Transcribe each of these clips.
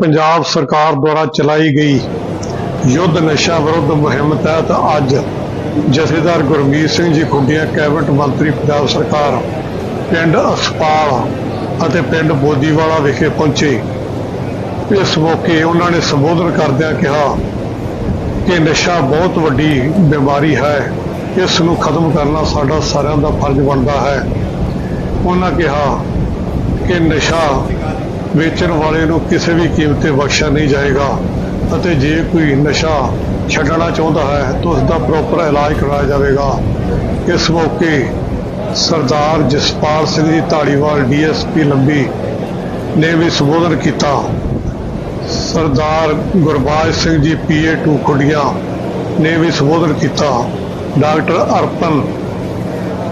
ਪੰਜਾਬ ਸਰਕਾਰ ਦੁਆਰਾ ਚਲਾਈ ਗਈ ਯੁੱਧ ਨਸ਼ਾ ਵਿਰੁੱਧ ਮੁਹਿੰਮ ਤਹਿਤ ਅੱਜ ਜਥੇਦਾਰ ਗੁਰਮੀਤ ਸਿੰਘ ਜੀ ਖੁੱਡੀਆਂ, ਕੈਬਨਿਟ ਮੰਤਰੀ ਪੰਜਾਬ ਸਰਕਾਰ, ਪਿੰਡ ਅਸਪਾਲ ਅਤੇ ਪਿੰਡ ਬੋਦੀਵਾਲਾ ਵਿਖੇ ਪਹੁੰਚੇ। ਇਸ ਮੌਕੇ ਉਹਨਾਂ ਨੇ ਸੰਬੋਧਨ ਕਰਦਿਆਂ ਕਿਹਾ ਕਿ ਨਸ਼ਾ ਬਹੁਤ ਵੱਡੀ ਬਿਮਾਰੀ ਹੈ, ਇਸ ਨੂੰ ਖਤਮ ਕਰਨਾ ਸਾਡਾ ਸਾਰਿਆਂ ਦਾ ਫਰਜ਼ ਬਣਦਾ ਹੈ। ਉਹਨਾਂ ਕਿਹਾ ਕਿ ਨਸ਼ਾ ਵੇਚਣ ਵਾਲੇ ਨੂੰ ਕਿਸੇ ਵੀ ਕੀਮਤ ਤੇ ਬਖਸ਼ਿਆ ਨਹੀਂ ਜਾਏਗਾ। ਅਤੇ ਜੇ ਕੋਈ ਨਸ਼ਾ ਛੱਡਣਾ ਚਾਹੁੰਦਾ ਹੈ, ਤਾਂ ਉਸ ਦਾ ਪ੍ਰੋਪਰ ਇਲਾਜ ਕਰਾਇਆ ਜਾਵੇਗਾ। ਇਸ ਮੌਕੇ ਸਰਦਾਰ ਜਸਪਾਲ ਸਿੰਘ ਜੀ ਢਾਲੀਵਾਲ ਡੀਐਸਪੀ ਲੰਬੀ ਨੇ ਵੀ ਸੰਬੋਧਨ ਕੀਤਾ। ਸਰਦਾਰ ਗੁਰਬਾਜ ਸਿੰਘ ਜੀ, ਪੀਏ 2 ਖੁੱਡੀਆਂ ਨੇ ਵੀ ਸੰਬੋਧਨ ਕੀਤਾ। ਡਾਕਟਰ ਅਰਪਨ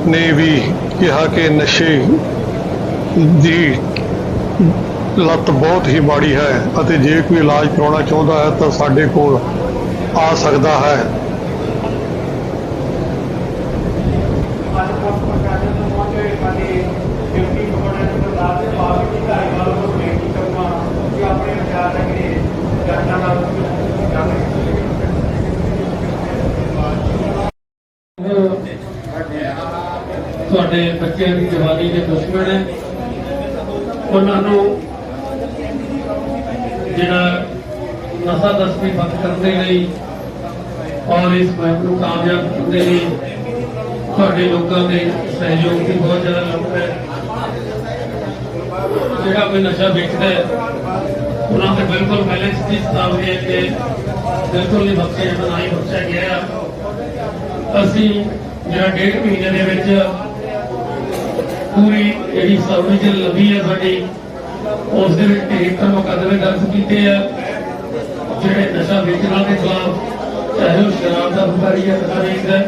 ਨੇ ਵੀ ਕਿਹਾ ਕਿ ਨਸ਼ੇ ਦੀ ਲੱਤ ਬਹੁਤ ਹੀ ਮਾੜੀ ਹੈ ਅਤੇ ਜੇ ਕੋਈ ਇਲਾਜ ਕਰਾਉਣਾ ਚਾਹੁੰਦਾ ਹੈ ਤਾਂ ਸਾਡੇ ਕੋਲ ਆ ਸਕਦਾ ਹੈ। ਤੁਹਾਡੇ ਬੱਚਿਆਂ ਦੀ ਜਵਾਨੀ ਦੇ ਦੁਸ਼ਮਣ ਹੈ। ਉਹਨਾਂ ਨੂੰ ਜਿਹੜਾ ਨਸ਼ਾ ਦਸਤੀ ਕਰਨ ਦੇ ਲਈ ਔਰ ਇਸ ਮੁਹਿੰਮ ਨੂੰ ਕਾਮਯਾਬ ਕਰਨ ਦੇ ਲਈ ਤੁਹਾਡੇ ਲੋਕਾਂ ਦੇ ਸਹਿਯੋਗ ਦੀ ਬਹੁਤ ਜ਼ਿਆਦਾ ਲੋੜ ਹੈ। ਜਿਹੜਾ ਕੋਈ ਨਸ਼ਾ ਵੇਚਦਾ ਹੈ, ਉਹਨਾਂ ਤੇ ਬਿਲਕੁਲ ਬੈਲੈਂਸ ਦੀ ਸਤਾਵ ਹੈ ਕਿ ਬਿਲਕੁਲ ਨਹੀਂ ਬਖਸ਼ਿਆ ਜਾਂਦਾ, ਨਾ ਹੀ ਬਖਸ਼ਿਆ ਗਿਆ। ਅਸੀਂ ਜਿਹੜਾ ਡੇਢ ਮਹੀਨੇ ਦੇ ਵਿੱਚ ਪੂਰੀ ਜਿਹੜੀ ਸਰਵਿਸ ਲੱਭੀ ਹੈ ਸਾਡੀ, ਉਸ ਦੇ ਵਿੱਚ ਢੇਰ ਮੁਕੱਦਮੇ ਦਰਜ ਕੀਤੇ ਆ। ਜਿਹੜੇ ਨਸ਼ਾ ਵੇਚਣ ਦੇ ਖਿਲਾਫ ਚਾਹੇ ਉਹ ਸ਼ਰਾਬ ਦਾ ਵਪਾਰੀ ਹੈ ਨਸ਼ਾ ਵੇਚਦਾ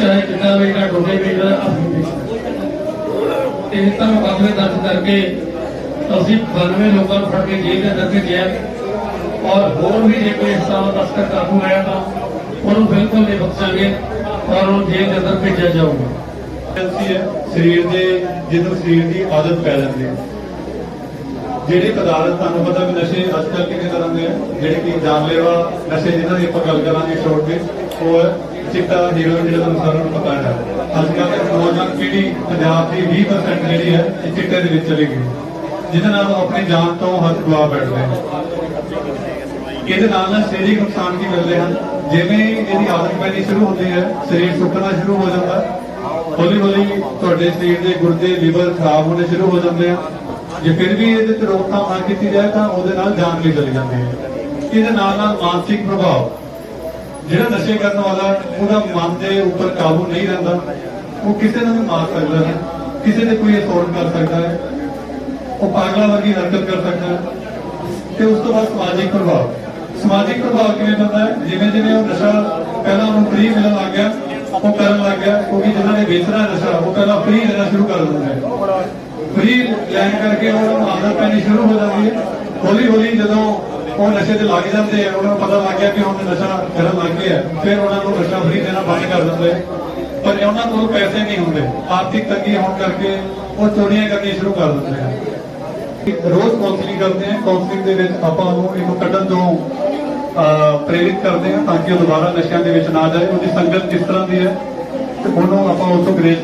ਚਾਹੇ ਚਿੱਟਾ ਵੇਚਦਾ ਡੋਡੇ ਵੇਚਦਾ ਅਫੀਮ ਵੇਚਦਾ ਇਹ ਤਾਂ ਮੁਕੱਦਮੇ ਦਰਜ ਕਰਕੇ ਅਸੀਂ 92 ਲੋਕਾਂ ਨੂੰ ਫੜ ਕੇ ਜੇਲ੍ਹ ਦੇ ਅੰਦਰ ਭੇਜਿਆ ਔਰ ਹੋਰ ਵੀ ਜੇ ਕੋਈ ਇਸ ਤਸਕਰ ਕਾਬੂ ਆਇਆ ਤਾਂ ਉਹਨੂੰ ਬਿਲਕੁਲ ਨਹੀਂ ਬਖਸ਼ਾਂਗੇ, ਔਰ ਉਹਨੂੰ ਜੇਲ੍ਹ ਦੇ ਅੰਦਰ ਭੇਜਿਆ ਜਾਊਗਾ। ਸਰੀਰ ਦੇ, ਜਦੋਂ ਸਰੀਰ ਦੀ ਆਦਤ ਪੈ ਜਾਂਦੀ ਹੈ। ਜਿਹੜੇ ਪਦਾਰਥ ਤੁਹਾਨੂੰ ਪਤਾ ਵੀ ਨਸ਼ੇ ਅੱਜ ਕੱਲ੍ਹ ਕਿੰਨੇ ਤਰ੍ਹਾਂ ਦੇ ਆ, ਜਿਹੜੇ ਕਿ ਜਾਨਲੇਵਾ ਨਸ਼ੇ ਜਿਨ੍ਹਾਂ ਦੀ ਆਪਾਂ ਗੱਲ ਕਰਾਂਗੇ ਸ਼ੋਰਟ ਵਿੱਚ, ਉਹ ਚਿੱਟਾ ਹੀਰੋਇਨ ਜਿਹੜਾ ਤੁਹਾਨੂੰ ਸਾਰਿਆਂ ਨੂੰ ਪਤਾ ਹੈ। ਅੱਜ ਕੱਲ੍ਹ ਦੀ ਨੌਜਵਾਨ ਪੀੜ੍ਹੀ ਪੰਜਾਬ ਦੀ 20% ਜਿਹੜੀ ਹੈ, ਇਹ ਚਿੱਟੇ ਦੇ ਵਿੱਚ ਚਲੀ ਗਈ। ਜਿਹਦੇ ਨਾਲ ਉਹ ਆਪਣੀ ਜਾਨ ਤੋਂ ਹੱਥ ਗਵਾ ਬੈਠਦੇ ਹਨ ਇਹਦੇ ਨਾਲ ਨਾਲ ਸਰੀਰਕ ਨੁਕਸਾਨ ਕੀ ਮਿਲਦੇ ਹਨ। ਜਿਵੇਂ ਇਹਦੀ ਆਦਤ ਪੈਣੀ ਸ਼ੁਰੂ ਹੁੰਦੀ ਹੈ, ਸਰੀਰ ਸੁੱਕਣਾ ਸ਼ੁਰੂ ਹੋ ਜਾਂਦਾ। ਹੌਲੀ ਹੌਲੀ ਤੁਹਾਡੇ ਸਰੀਰ ਦੇ ਗੁਰਦੇ, ਲੀਵਰ ਖਰਾਬ ਹੋਣੇ ਸ਼ੁਰੂ ਹੋ ਜਾਂਦੇ ਆ। ਜੇ ਫਿਰ ਵੀ ਇਹਦੇ ਤੇ ਰੋਕਥਾਮ ਨਾ ਕੀਤੀ ਜਾਏ ਤਾਂ ਉਹਦੇ ਨਾਲ ਜਾਨ ਵੀ ਚਲੀ ਜਾਂਦੀ ਹੈ। ਇਹਦੇ ਨਾਲ ਨਾਲ ਮਾਨਸਿਕ ਪ੍ਰਭਾਵ। ਜਿਹੜਾ ਨਸ਼ੇ ਕਰਨ ਵਾਲਾ, ਉਹਦਾ ਮਨ ਦੇ ਉੱਪਰ ਕਾਬੂ ਨਹੀਂ ਰਹਿੰਦਾ। ਉਹ ਕਿਸੇ ਨੂੰ ਵੀ ਮਾਰ ਸਕਦਾ ਹੈ। ਕਿਸੇ ਤੇ ਕੋਈ ਅਸੌਲਟ ਕਰ ਸਕਦਾ ਹੈ। ਉਹ ਪਾਗਲਾ ਵਰਗੀ ਹਰਕਤ ਕਰ ਸਕਦਾ ਹੈ। ਤੇ ਉਸ ਤੋਂ ਬਾਅਦ ਸਮਾਜਿਕ ਪ੍ਰਭਾਵ। ਸਮਾਜਿਕ ਪ੍ਰਭਾਵ ਕਿਵੇਂ ਪੈਂਦਾ ਹੈ? ਜਿਵੇਂ ਜਿਵੇਂ ਉਹ ਨਸ਼ਾ ਪਹਿਲਾਂ ਉਹਨੂੰ ਫ੍ਰੀ ਮਿਲਣ ਲੱਗ ਗਿਆ ਉਹ ਕਰਨ ਲੱਗ ਗਿਆ, ਕਿਉਂਕਿ ਜਿਨ੍ਹਾਂ ਨੇ ਵੇਚਣਾ ਨਸ਼ਾ ਉਹ ਪਹਿਲਾਂ ਫ੍ਰੀ ਦੇਣਾ ਸ਼ੁਰੂ ਕਰ ਦਿੰਦੇ ਨੇ ਫ੍ਰੀ ਲੈਣ ਕਰਕੇ ਉਹਨਾਂ ਆਦਤ ਪੈਣੀ ਸ਼ੁਰੂ ਹੋ ਜਾਂਦੀ ਹੈ। ਹੌਲੀ ਹੌਲੀ ਜਦੋਂ ਉਹ ਨਸ਼ੇ ਤੇ ਲੱਗ ਜਾਂਦੇ ਆ, ਉਹਨਾਂ ਨੂੰ ਪਤਾ ਲੱਗ ਗਿਆ ਕਿ ਹੁਣ ਨਸ਼ਾ ਕਰਨ ਲੱਗ ਗਿਆ ਫਿਰ ਉਹਨਾਂ ਨੂੰ ਨਸ਼ਾ ਫ੍ਰੀ ਦੇਣਾ ਬੰਦ ਕਰ ਦਿੰਦੇ ਪਰ ਉਹਨਾਂ ਕੋਲ ਪੈਸੇ ਨਹੀਂ ਹੁੰਦੇ। ਆਰਥਿਕ ਤੰਗੀ ਹੋਣ ਕਰਕੇ ਉਹ ਚੋਰੀਆਂ ਕਰਨੀਆਂ ਸ਼ੁਰੂ ਕਰ ਦਿੰਦੇ ਆ। ਰੋਜ਼ ਕਾਉਂਸਲਿੰਗ ਕਰਦੇ ਹਾਂ ਕਾਉਂਸਲਿੰਗ ਦੇ ਵਿੱਚ ਆਪਾਂ ਉਹਨੂੰ ਇਹਨੂੰ ਕੱਢਣ ਤੋਂ ਪ੍ਰੇਰਿਤ ਕਰਦੇ ਹਾਂ ਤਾਂ ਕਿ ਉਹ ਦੁਬਾਰਾ ਨਸ਼ਿਆਂ ਦੇ ਵਿੱਚ ਨਾ ਜਾਏ। ਉਹਦੀ ਸੰਗਤ ਕਿਸ ਤਰ੍ਹਾਂ ਦੀ ਹੈ, ਤੇ ਉਹਨੂੰ ਆਪਾਂ ਉਸ ਤੋਂ ਗ੍ਰੇਜ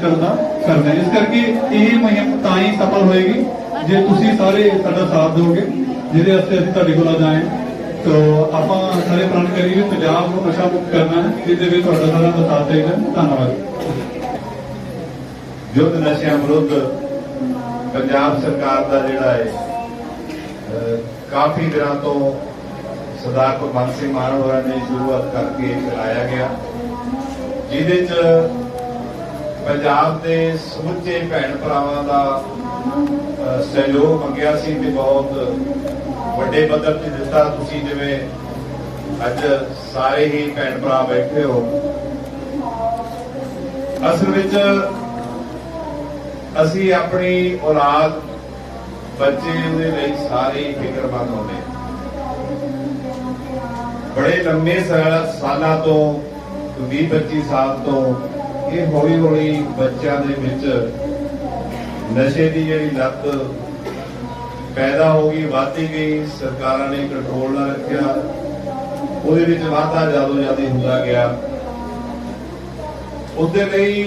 ਕਰਦੇ ਇਸ ਕਰਕੇ ਇਹ ਮੁਹਿੰਮ ਤਾਂ ਹੀ ਸਫਲ ਹੋਏਗੀ, ਜੇ ਤੁਸੀਂ ਸਾਰੇ ਸਾਡਾ ਸਾਥ ਦਿਓਗੇ, ਜਿਹਦੇ ਵਾਸਤੇ ਅਸੀਂ ਤੁਹਾਡੇ ਕੋਲ ਆਏ ਤੋ ਆਪਾਂ ਸਾਰੇ ਪ੍ਰਣ ਕਰੀਏ, ਪੰਜਾਬ ਨੂੰ ਨਸ਼ਾ ਮੁਕਤ ਕਰਨਾ ਹੈ, ਜਿਹਦੇ ਵਿੱਚ ਤੁਹਾਡਾ ਸਾਰਾ ਸਾਥ ਚਾਹੀਦਾ ਧੰਨਵਾਦ। ਯੁੱਧ ਨਸ਼ਿਆਂ ਵਿਰੁੱਧ ਪੰਜਾਬ ਸਰਕਾਰ ਦਾ ਜਿਹੜਾ ਹੈ ਕਾਫੀ ਦਿਨਾਂ ਤੋਂ ਸਰਦਾਰ ਭਗਵੰਤ ਸਿੰਘ ਮਾਨ ਹੋਰਾਂ ਨੇ ਸ਼ੁਰੂਆਤ ਕਰਕੇ ਚਲਾਇਆ ਗਿਆ। ਜਿਹਦੇ ਚ ਪੰਜਾਬ ਦੇ ਸਮੁੱਚੇ ਭੈਣ ਭਰਾਵਾਂ ਦਾ ਸਹਿਯੋਗ ਮੰਗਿਆ ਸੀ ਤੇ ਬਹੁਤ ਵੱਡੇ ਪੱਧਰ ਤੇ ਦਿੱਤਾ। ਤੁਸੀਂ ਜਿਵੇਂ ਅੱਜ ਸਾਰੇ ਹੀ ਭੈਣ ਭਰਾ ਬੈਠੇ ਹੋ। ਅਸਲ ਵਿੱਚ ਅਸੀਂ ਆਪਣੀ ਔਲਾਦ ਬੱਚੇ ਦੇ ਲਈ ਸਾਰੇ ਹੀ ਹੁੰਦੇ ਹਾਂ। ਬੜੇ ਲੰਮੇ ਸਾਲਾਂ ਤੋਂ 20 25 ਸਾਲ ਤੋਂ ਇਹ ਹੌਲੀ ਹੌਲੀ ਬੱਚਿਆਂ ਦੇ ਵਿੱਚ ਨਸ਼ੇ ਦੀ ਜਿਹੜੀ ਲੱਤ ਪੈਦਾ ਹੋ ਗਈ, ਵੱਧਦੀ ਗਈ, ਸਰਕਾਰਾਂ ਨੇ ਕੰਟਰੋਲ ਨਾ ਰੱਖਿਆ। ਉਹਦੇ ਵਿੱਚ ਵਾਧਾ ਜ਼ਿਆਦਾ ਜ਼ਿਆਦਾ ਹੁੰਦਾ ਗਿਆ। ਉਹਦੇ ਲਈ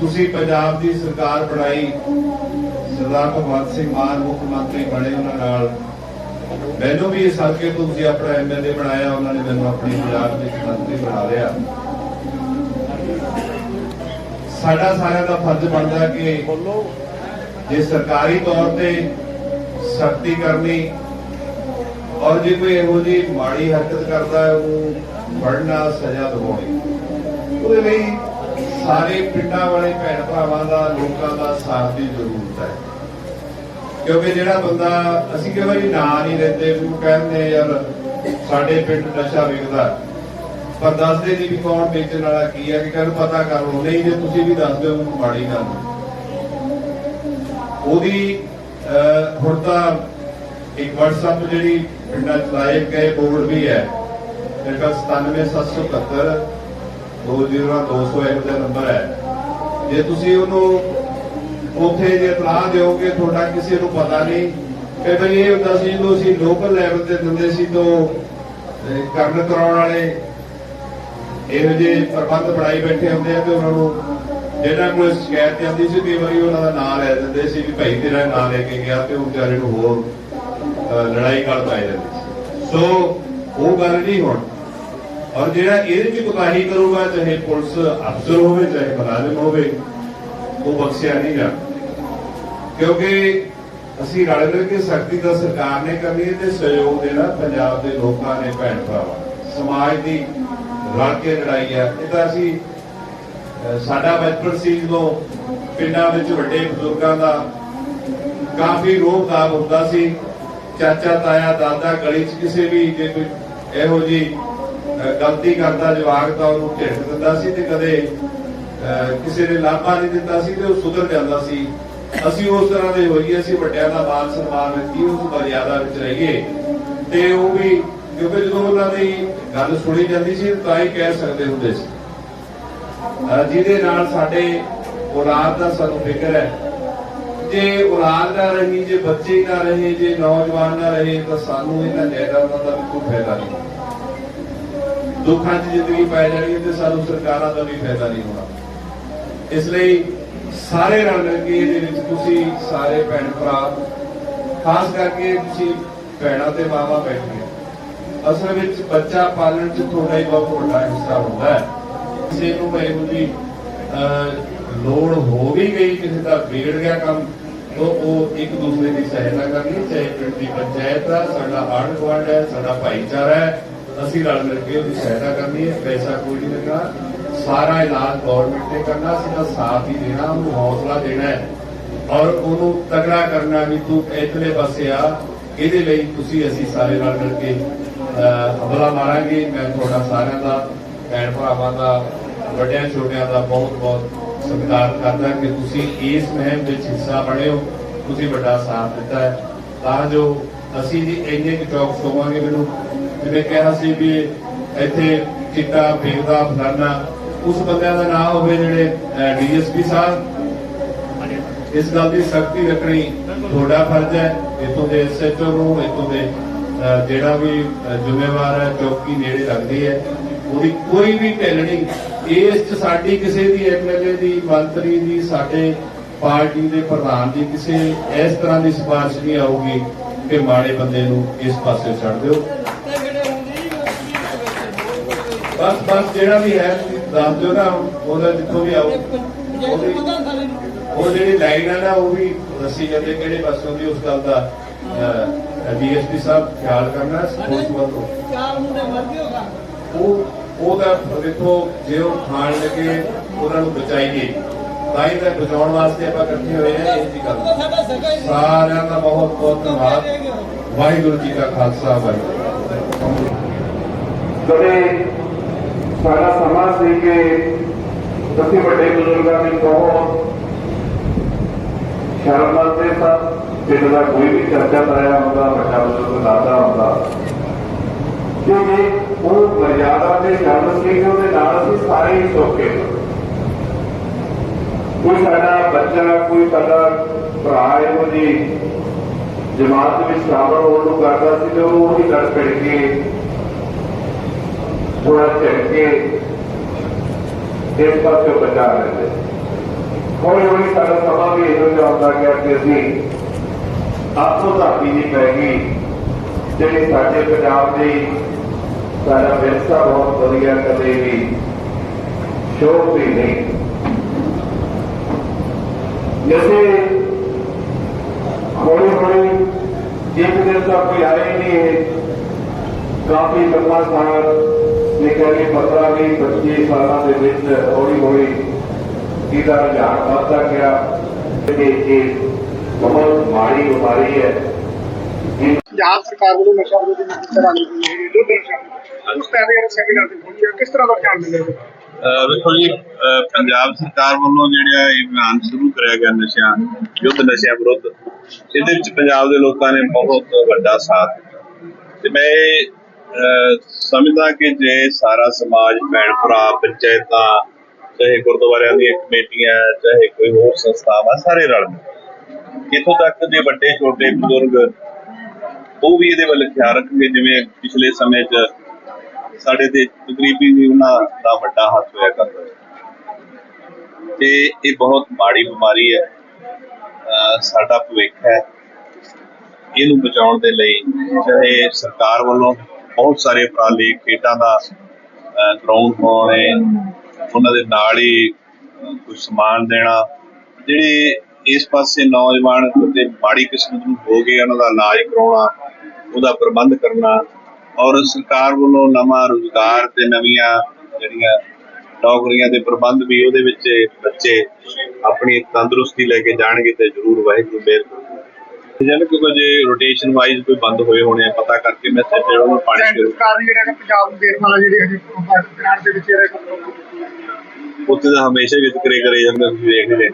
ਤੁਸੀਂ ਪੰਜਾਬ ਦੀ ਸਰਕਾਰ ਬਣਾਈ। ਸਰਦਾਰ ਭਗਵੰਤ ਸਿੰਘ ਮਾਨ ਮੁੱਖ ਮੰਤਰੀ ਬਣੇ ਉਹਨਾਂ ਨਾਲ। ਮੈਨੂੰ ਵੀ ਇਸ ਹਲਕੇ ਤੋਂ ਤੁਸੀਂ ਆਪਣਾ ਐਮਐਲਏ ਬਣਾਇਆ, ਉਹਨਾਂ ਨੇ ਮੈਨੂੰ ਆਪਣੀ ਪੰਜਾਬ ਵਿੱਚ ਮੰਤਰੀ ਬਣਾ ਲਿਆ। ਸਾਡਾ ਸਾਰਿਆਂ ਦਾ ਫਰਜ਼ ਬਣਦਾ ਕਿ ਜੇ ਸਰਕਾਰੀ ਤੌਰ ਤੇ ਸਖਤੀ ਕਰਨੀ ਔਰ ਜੇ ਕੋਈ ਇਹੋ ਜਿਹੀ ਮਾੜੀ ਹਰਕਤ ਕਰਦਾ ਹੈ, ਉਹਨੂੰ ਫੜਨਾ, ਸਜ਼ਾ ਦਿਵਾਉਣੀ। ਉਹਦੇ ਲਈ ਸਾਰੇ ਪਿੰਡਾਂ ਵਾਲੇ ਭੈਣ ਭਰਾਵਾਂ ਦਾ, ਲੋਕਾਂ ਦਾ ਸਾਥ ਦੀ ਜ਼ਰੂਰਤ ਹੈ। ਕਿਉਂਕਿ ਜਿਹੜਾ ਬੰਦਾ, ਅਸੀਂ ਕਈ ਵਾਰੀ ਨਾਂ ਨਹੀਂ ਲੈਂਦੇ, ਵੀ ਕਹਿੰਦੇ ਯਾਰ ਸਾਡੇ ਪਿੰਡ ਨਸ਼ਾ ਵਿਕਦਾ ਪਰ ਦੱਸਦੇ ਨਹੀਂ ਵੀ ਕੌਣ ਵੇਚਣ ਵਾਲਾ ਕੀ ਹੈ ਕਿ ਕਹਿੰਦੇ ਪਤਾ ਕਰ ਲਓ, ਨਹੀਂ ਜੇ ਤੁਸੀਂ ਵੀ ਦੱਸ ਦਿਓ ਮੈਨੂੰ ਮਾੜੀ ਗੱਲ ਉਹਦੀ ਹੁਣ ਤਾਂ ਇੱਕ WhatsApp ਜਿਹੜੀ ਪਿੰਡਾਂ ਚ ਲਾਏ ਗਏ ਬੋਰਡ ਵੀ ਹੈ, ਮੇਰੇ ਕੋਲ 97771 20200 ਇੱਕ ਦਾ ਨੰਬਰ ਹੈ। ਜੇ ਤੁਸੀਂ ਉਹਨੂੰ ਉੱਥੇ ਜੇ ਇਤਲਾਹ ਦਿਓਗੇ ਤੁਹਾਡਾ ਕਿਸੇ ਨੂੰ ਪਤਾ ਨਹੀਂ। ਕਿ ਭਈ ਇਹ ਹੁੰਦਾ ਸੀ ਜਦੋਂ ਅਸੀਂ ਲੋਕਲ ਲੈਵਲ ਤੇ ਦਿੰਦੇ ਸੀ ਤੋਂ ਅਹ, ਕਰਨ ਕਰਾਉਣ ਵਾਲੇ ਇਹੋ ਜਿਹੇ ਪ੍ਰਬੰਧ ਬਣਾਈ ਬੈਠੇ ਹੁੰਦੇ ਆ ਤੇ ਉਹਨਾਂ ਨੂੰ ਜਿਹੜਾ ਕੋਈ ਸ਼ਿਕਾਇਤ ਆਉਂਦੀ ਸੀ ਕਈ ਵਾਰੀ ਉਹਨਾਂ ਦਾ ਨਾਮ ਲੈ ਦਿੰਦੇ ਸੀ ਵੀ ਭਾਈ ਤੇਰਾ ਨਾਮ ਲੈ ਕੇ ਗਿਆ ਤੇ ਉਹ ਵਿਚਾਰੇ ਨੂੰ ਹੋਰ ਲੜਾਈ ਕਰ ਪਾਏ ਜਾਂਦੇ ਸੀ। ਸੋ ਉਹ ਗੱਲ ਨਹੀਂ ਹੁਣ। ਔਰ ਜਿਹੜਾ ਇਹਦੇ ਵਿੱਚ ਕੁਤਾਹੀ ਕਰੂਗਾ ਚਾਹੇ ਪੁਲਿਸ ਅਫਸਰ ਹੋਵੇ ਚਾਹੇ ਮੁਲਾਜ਼ਮ ਹੋਵੇ ਉਹ ਬਖਸ਼ਿਆ ਨਹੀਂ ਜਾ ਕਿਉਂਕਿ ਅਸੀਂ ਰਲ ਮਿਲ ਕੇ ਸਖਤੀ ਤਾਂ ਸਰਕਾਰ ਨੇ ਕਰਨੀ ਹੈ ਤੇ ਸਹਿਯੋਗ ਦੇਣਾ ਪੰਜਾਬ ਦੇ ਲੋਕਾਂ ਨੇ ਭੈਣ ਭਰਾਵਾਂ ਸਮਾਜ ਦੀ ਰਲ ਕੇ ਲੜਾਈ ਆ ਇਹ ਤਾਂ ਅਸੀਂ ਸਾਡਾ ਬਚਪਨ ਸੀ ਜਦੋਂ ਪਿੰਡਾਂ ਵਿੱਚ ਵੱਡੇ ਬਜ਼ੁਰਗਾਂ ਦਾ ਕਾਫੀ ਰੋਹ ਦਾ ਹੁੰਦਾ ਸੀ। ਚਾਚਾ, ਤਾਇਆ, ਦਾਦਾ ਗਲੀ 'ਚ ਕਿਸੇ ਵੀ ਜੇ ਕੋਈ ਇਹੋ ਜੀ ਗਲਤੀ ਕਰਦਾ ਜਵਾਕ ਤਾਂ ਉਹਨੂੰ ਢਿੱਡ ਦਿੰਦਾ ਸੀ ਤੇ ਕਦੇ ਕਿਸੇ ਨੇ ਲਾਭਾ ਨਹੀਂ ਦਿੱਤਾ ਸੀ ਤੇ ਉਹ ਸੁਧਰ ਜਾਂਦਾ ਸੀ। ਅਸੀਂ ਉਸ ਤਰ੍ਹਾਂ ਦੇ ਹੋਈਏ ਅਸੀਂ ਵੱਡਿਆਂ ਦਾ ਮਾਨ ਸਨਮਾਨ ਰੱਖੀਏ ਉਸ ਮਰਿਆਦਾ ਵਿੱਚ ਰਹੀਏ। ਤੇ ਉਹ ਵੀ, ਕਿਉਂਕਿ ਜਦੋਂ ਉਹਨਾਂ ਦੀ ਗੱਲ ਸੁਣੀ ਜਾਂਦੀ ਸੀ, ਤਾਂ ਹੀ ਕਹਿ ਸਕਦੇ ਹੁੰਦੇ ਸੀ। ਜਿਹਦੇ ਨਾਲ ਸਾਡੇ ਔਲਾਦ ਦਾ ਸਾਨੂੰ ਫਿਕਰ ਹੈ। ਜੇ ਔਲਾਦ ਨਾ ਰਹੀ, ਜੇ ਬੱਚੇ ਨਾ ਰਹੇ, ਜੇ ਨੌਜਵਾਨ ਨਾ ਰਹੇ, ਤਾਂ ਸਾਨੂੰ ਇਹਨਾਂ ਜਾਇਦਾਦਾਂ ਦਾ ਵੀ ਕੋਈ ਫਾਇਦਾ ਨਹੀਂ। ਦੁੱਖਾਂ 'ਚ ਜ਼ਿੰਦਗੀ ਪੈ ਜਾਣੀ ਤੇ ਸਾਨੂੰ ਸਰਕਾਰਾਂ ਦਾ ਵੀ ਫਾਇਦਾ ਨਹੀਂ ਹੋਣਾ। ਇਸ ਲਈ ਸਾਰੇ ਰਲ ਮਿਲ ਕੇ ਇਹਦੇ ਵਿੱਚ ਤੁਸੀਂ ਸਾਰੇ ਭੈਣ ਭਰਾ, ਖਾਸ ਕਰਕੇ ਤੁਸੀਂ ਭੈਣਾਂ ਤੇ ਮਾਵਾ ਬੈਠੀਆਂ। ਅਸਲ ਵਿੱਚ ਬੱਚਾ ਪਾਲਣ 'ਚ ਤੁਹਾਡਾ ਹੀ ਬਹੁਤ ਵੱਡਾ ਹਿੱਸਾ ਹੁੰਦਾ ਹੈ। ਕਿਸੇ ਨੂੰ ਕੋਈ ਇਹੋ ਲੋੜ ਹੋ ਵੀ ਗਈ, ਕਿਸੇ ਦਾ ਵਿਗੜ ਗਿਆ ਕੰਮ, ਤਾਂ ਉਹ ਇੱਕ ਦੂਸਰੇ ਦੀ ਸਹਾਇਤਾ ਕਰਨੀ ਚਾਹੇ ਪਿੰਡ ਦੀ ਪੰਚਾਇਤ ਆ ਸਾਡਾ ਆਂਢ ਗੁਆਂਢ ਹੈ, ਸਾਡਾ ਭਾਈਚਾਰਾ ਹੈ, ਅਸੀਂ ਰਲ ਮਿਲ ਕੇ ਉਹਦੀ ਸਹਾਇਤਾ ਕਰਨੀ ਹੈ। ਪੈਸਾ ਕੋਈ ਨਹੀਂ ਲੱਗਣਾ ਸਾਰਾ ਇਲਾਜ ਗਵਰਨਮੈਂਟ ਨੇ ਕਰਨਾ ਅਸੀਂ ਤਾਂ ਸਾਥ ਹੀ ਦੇਣਾ, ਉਹਨੂੰ ਹੌਸਲਾ ਦੇਣਾ ਹੈ। ਔਰ ਉਹਨੂੰ ਤਗੜਾ ਕਰਨਾ ਵੀ ਤੂੰ ਇਤਨੇ ਪਾਸੇ ਆ, ਇਹਦੇ ਲਈ ਤੁਸੀਂ ਅਸੀਂ ਸਾਰੇ ਰਲ ਮਿਲ ਕੇ ਹਮਲਾ ਮਾਰਾਂਗੇ। ਮੈਂ ਤੁਹਾਡਾ ਸਾਰਿਆਂ ਦਾ, ਭੈਣ ਭਰਾਵਾਂ ਦਾ, ਵੱਡਿਆਂ ਛੋਟਿਆਂ ਦਾ ਬਹੁਤ ਬਹੁਤ ਸਤਿਕਾਰ ਕਰਦਾ ਕਿ ਤੁਸੀਂ ਇਸ ਮਹਿਮ ਵਿੱਚ ਹਿੱਸਾ ਬਣੇ ਹੋ। ਤੁਸੀਂ ਵੱਡਾ ਸਾਥ ਦਿੱਤਾ ਹੈ। ਤਾਂ ਜੋ ਅਸੀਂ ਜੀ ਇੰਨੇ ਕੁ ਚੌਕਸ ਹੋਵਾਂਗੇ ਮੈਨੂੰ। ਜਿਵੇਂ ਕਿਹਾ ਸੀ ਵੀ ਇੱਥੇ ਚਿੱਟਾ, ਫੇਰਦਾ, ਫਲਾਨਾ ਉਸ ਬੰਦਿਆਂ ਦਾ ਨਾਮ ਹੋਵੇ ਜਿਹੜੇ ਡੀਐਸਪੀ ਸਾਹਿਬ। ਇਸ ਗੱਲ ਦੀ ਸਖਤੀ ਰੱਖਣੀ ਤੁਹਾਡਾ ਫਰਜ਼ ਹੈ। ਇਤੋਂ ਦੇ ਐਸਐਚਓ ਨੂੰ ਇਤੋਂ ਦੇ ਜਿਹੜਾ ਵੀ ਜ਼ਿੰਮੇਵਾਰ ਹੈ ਚੌਕੀ ਨੇੜੇ ਲੱਗਦੀ ਹੈ। ਉਹਦੀ ਕੋਈ ਵੀ ਢਿੱਲ ਨਹੀਂ ਇਸ ਚ ਸਾਡੀ ਕਿਸੇ ਦੀ ਐਮਐਲਏ ਦੀ ਮੰਤਰੀ ਦੀ ਸਾਡੇ ਪਾਰਟੀ ਦੇ ਪ੍ਰਧਾਨ ਦੀ ਕਿਸੇ ਇਸ ਤਰ੍ਹਾਂ ਦੀ ਸਿਫਾਰਿਸ਼ ਨਹੀਂ ਆਊਗੀ ਕਿ ਮਾੜੇ ਬੰਦੇ ਨੂੰ ਇਸ ਪਾਸੇ ਛੱਡ ਦਿਓ। ਬਸ ਬਸ ਜਿਹੜਾ ਵੀ ਹੈ ਦੱਸ ਦਿਓ ਨਾ ਉਹਦਾ ਜਿੱਥੋਂ ਵੀ ਆਉ ਉਹਦੀ ਉਹ ਜਿਹੜੀ ਲਾਈਨ ਹੈ ਨਾ ਉਹ ਵੀ ਦੱਸੀ ਜਾਂਦੇ ਕਿਹੜੇ ਪਾਸੋਂ ਦੀ ਉਸ ਗੱਲ ਦਾ ਡੀਐਸਪੀ ਸਾਹਿਬ ਖਿਆਲ ਕਰਨਾ ਸਪੋਰਟ ਵੱਲੋਂ। ਚਾਰ ਮੁੰਡੇ ਮਰ ਗਏ ਹੋਗਾ ਉਹ ਉਹਦਾ ਦੇਖੋ ਜੇ ਉਹ ਖਾਣ ਲੱਗੇ ਉਹਨਾਂ ਨੂੰ ਬਚਾਈਏ। ਤਾਂ ਹੀ ਤਾਂ ਬਚਾਉਣ ਵਾਸਤੇ ਆਪਾਂ ਇਕੱਠੇ ਹੋਏ ਆ ਇਹ ਜੀ ਗੱਲ। ਸਾਰਿਆਂ ਦਾ ਬਹੁਤ ਬਹੁਤ ਧੰਨਵਾਦ। ਵਾਹਿਗੁਰੂ ਜੀ ਕਾ ਖਾਲਸਾ ਵਾਹਿਗੁਰੂ ਕਦੇ ਸਾਡਾ ਸਮਾਂ ਸੀ ਕਿ ਅਸੀਂ ਵੱਡੇ ਬਜ਼ੁਰਗਾਂ ਦੀ ਬਹੁਤ ਸ਼ਰਮ ਮੰਨਦੇ ਸਾਂ ਪਿੰਡ ਦਾ ਕੋਈ ਵੀ ਚਰਚਾ ਕਰਾਇਆ ਹੁੰਦਾ, ਵੱਡਾ ਬਜ਼ੁਰਗ ਦਾਦਾ ਹੁੰਦਾ। ਕਿ ਉਹ ਮਰਿਆਦਾ ਤੇ ਸ਼ਰਮ ਸੀ ਕਿ ਉਹਦੇ ਨਾਲ ਅਸੀਂ ਸਾਰੇ ਹੀ ਸੋਕੇ। ਕੋਈ ਸਾਡਾ ਬੱਚਾ, ਕੋਈ ਸਾਡਾ ਭਰਾ ਇਹੋ ਜੀ ਜਮਾਤ ਵਿੱਚ ਸ਼ਾਮਲ ਹੋਣ ਨੂੰ ਕਰਦਾ ਸੀ ਤੇ ਉਹ ਉਹੀ ਲੜ ਪੜ ਕੇ ਥੋੜਾ ਝਟ ਕੇ ਇਸ ਪਾਸੇ ਬਚਾ ਲੈਂਦੇ ਹੌਲੀ ਹੌਲੀ ਸਾਡਾ ਸਮਾਂ ਵੀ ਇਹੋ ਜਿਹਾ ਹੁੰਦਾ ਗਿਆ ਕਿ ਅਸੀਂ ਆਪੋ ਧਾਪੀ ਦੀ ਪੈ ਗਈ ਜਿਹੜੀ ਸਾਡੇ ਪੰਜਾਬ ਦੀ ਸਾਡਾ ਵਿਰਸਾ ਬਹੁਤ ਵਧੀਆ ਕਦੇ ਵੀ ਸ਼ੋਕ ਵੀ ਨਹੀਂ ਜੈਸੇ ਹੌਲੀ ਹੌਲੀ ਇੱਕ ਦਿਨ ਤਾਂ ਕੋਈ ਆਇਆ ਹੀ ਨਹੀਂ ਹੈ ਕਾਫੀ ਲੰਮਾ ਕੇ 15 ਵੀਹ 25 ਸਾਲਾਂ ਦੇ ਵਿੱਚ ਹੌਲੀ ਹੌਲੀ ਇਹਦਾ ਰੁਝਾਨ ਵੱਧਦਾ ਗਿਆ ਤੇ ਇਹ ਬਹੁਤ ਮਾੜੀ ਬਿਮਾਰੀ ਹੈ। ਇਹ ਪੰਜਾਬ ਸਰਕਾਰ ਵੱਲੋਂ ਨਸ਼ਾ ਵਿਰੋਧੀ ਮੁਹਿੰਮ ਚਲਾਈ ਗਈ ਹੈ ਦੋ ਦਿਨ ਚੱਲ ਉਸ ਤਰ੍ਹਾਂ ਦੇ ਸੈਮੀਨਾਰ ਤੇ ਪਹੁੰਚਿਆ ਕਿਸ ਤਰ੍ਹਾਂ ਦਾ ਧਿਆਨ ਅਹ ਵੇਖੋ ਜੀ ਪੰਜਾਬ ਸਰਕਾਰ ਵੱਲੋਂ ਜਿਹੜਾ ਇਹ ਅਭਿਆਨ ਸ਼ੁਰੂ ਕਰਿਆ ਗਿਆ ਨਸ਼ਿਆਂ ਯੁੱਧ ਨਸ਼ਿਆਂ ਵਿਰੁੱਧ ਇਹਦੇ ਵਿੱਚ ਪੰਜਾਬ ਦੇ ਲੋਕਾਂ ਨੇ ਬਹੁਤ ਵੱਡਾ ਸਾਥ ਦਿੱਤਾ। ਤੇ ਮੈਂ ਇਹ, ਸਮਝਦਾ ਕਿ ਜੇ ਸਾਰਾ ਸਮਾਜ, ਭੈਣ ਭਰਾ, ਪੰਚਾਇਤਾਂ, ਚਾਹੇ ਗੁਰਦੁਆਰਿਆਂ ਦੀਆਂ ਕਮੇਟੀਆਂ, ਚਾਹੇ ਕੋਈ ਹੋਰ ਸੰਸਥਾਵਾਂ, ਸਾਰੇ ਰਲ ਮਿਲ ਇੱਥੋਂ ਤੱਕ ਦੇ ਵੱਡੇ, ਛੋਟੇ ਬਜ਼ੁਰਗ ਉਹ ਵੀ ਇਹਦੇ ਵੱਲ ਖਿਆਲ ਰੱਖਣਗੇ, ਜਿਵੇਂ ਪਿਛਲੇ ਸਮੇਂ 'ਚ ਸਾਡੇ ਤੇ ਤਕਰੀਬੀ ਵੀ ਉਹਨਾਂ ਦਾ ਵੱਡਾ ਹੱਥ ਹੋਇਆ ਕਰਦਾ ਤੇ ਇਹ ਬਹੁਤ ਮਾੜੀ ਬਿਮਾਰੀ ਹੈ। ਅਹ ਸਾਡਾ ਭਵਿੱਖ ਹੈ। ਇਹਨੂੰ ਬਚਾਉਣ ਦੇ ਲਈ ਚਾਹੇ ਸਰਕਾਰ ਵੱਲੋਂ ਬਹੁਤ ਸਾਰੇ ਉਪਰਾਲੇ ਖੇਡਾਂ ਦਾ ਗਰਾਊਂਡ ਹੋਣੇ ਉਹਨਾਂ ਦੇ ਨਾਲ ਹੀ ਅਹ, ਕੁਝ ਸਮਾਨ ਦੇਣਾ। ਜਿਹੜੇ ਇਸ ਪਾਸੇ ਨੌਜਵਾਨ ਤੇ ਮਾੜੀ ਕਿਸਮਤ ਨੂੰ ਹੋ ਗਏ ਉਹਨਾਂ ਦਾ ਇਲਾਜ ਕਰਾਉਣਾ ਉਹਦਾ ਪ੍ਰਬੰਧ ਕਰਨਾ ਔਰ ਸਰਕਾਰ ਵੱਲੋਂ ਨਵਾਂ ਰੁਜ਼ਗਾਰ ਤੇ ਨਵੀਆਂ ਜਿਹੜੀਆਂ ਨੌਕਰੀਆਂ ਦੇ ਪ੍ਰਬੰਧ ਵੀ ਉਹਦੇ ਵਿੱਚ ਬੱਚੇ ਆਪਣੀ ਤੰਦਰੁਸਤੀ ਲੈ ਕੇ ਜਾਣਗੇ ਤੇ ਜ਼ਰੂਰ ਵਾਹਿਗੁਰੂ ਮਿਹਰ ਜਨ ਕਿ ਜੇ ਰੋਟੇਸ਼ਨ ਵਾਈਜ਼ ਕੋਈ ਬੰਦ ਹੋਏ ਹੋਣੇ ਆ ਪਤਾ ਕਰਕੇ ਮੈਂ ਤੇ ਜਿਹੜਾ ਉਹਨੂੰ ਪਾਣੀ ਸੈਂਟਰ ਸ਼ੁਰੂ ਸਰਕਾਰ ਨੇ ਜਿਹੜਾ ਹੈਗਾ ਪੰਜਾਬ ਨੂੰ ਦੇਣ ਵਾਲਾ ਜਿਹੜੇ ਹਜੇ ਗ੍ਰਾਂਟ ਦੇ ਵਿੱਚ ਜਿਹੜਾ ਕੰਮ ਉੱਥੇ ਤਾਂ ਹਮੇਸ਼ਾ ਹੀ ਵਿਤਕਰੇ ਕਰੇ ਜਾਂਦੇ ਤੁਸੀਂ ਵੇਖਦੇ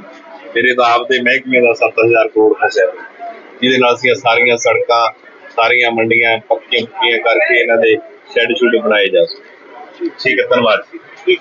ਮੇਰੇ ਤਾਂ ਆਪ ਦੇ ਮਹਿਕਮੇ ਦਾ 7000 ਕਰੋੜ ਹੋਇਆ। ਜਿਹਦੇ ਨਾਲ ਅਸੀਂ ਸਾਰੀਆਂ ਸੜਕਾਂ ਸਾਰੀਆਂ ਮੰਡੀਆਂ ਪੱਕੀਆਂ ਪੱਕੀਆਂ ਕਰਕੇ ਇਹਨਾਂ ਦੇ ਸ਼ੈੱਡ ਸ਼ੁੱਡ ਬਣਾਏ ਜਾ ਸਕਣ। ਠੀਕ ਹੈ ਧੰਨਵਾਦ ਜੀ।